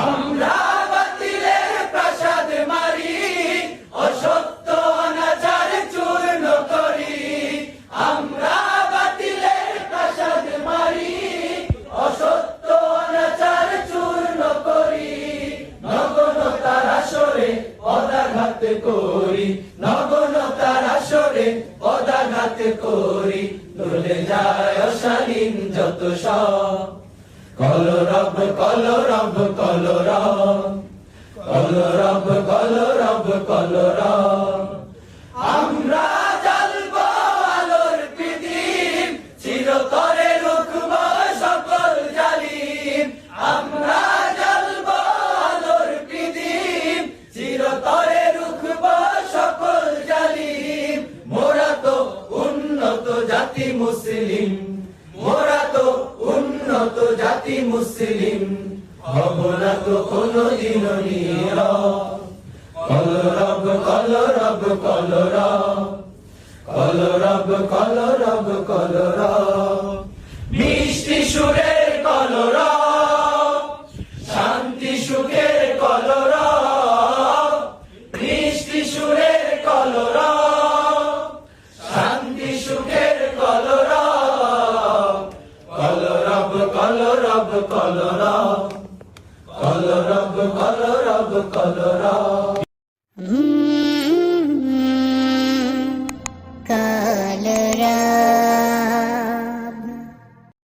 আমরা বাতিলের প্রাসাদ মারি, অসত্য করি। আমরা বাতিলের প্রাসাদ করি। নগণ তার আসরে পদাঘাত করি নগণ তার আসরে পদাঘাত করি। দোলে যায় অশালীন যত সব। কল রব কল রব কল রব কল রব কল রব কল রব আমরা জ্বালব আলোর প্রদীপ চিরতরে রুখব সকল জালিম। আমরা জ্বালব আলোর প্রদীপ চিরতরে রুখব সকল জালিম। মোরা তো উন্নত জাতি মুসলিম, মোরা মুসলিম হব না তো কোনদিন নীরব। কল রব কল রব কল রব। কল রব কল রব কল রব। কলরব কলরব কলরব কলরব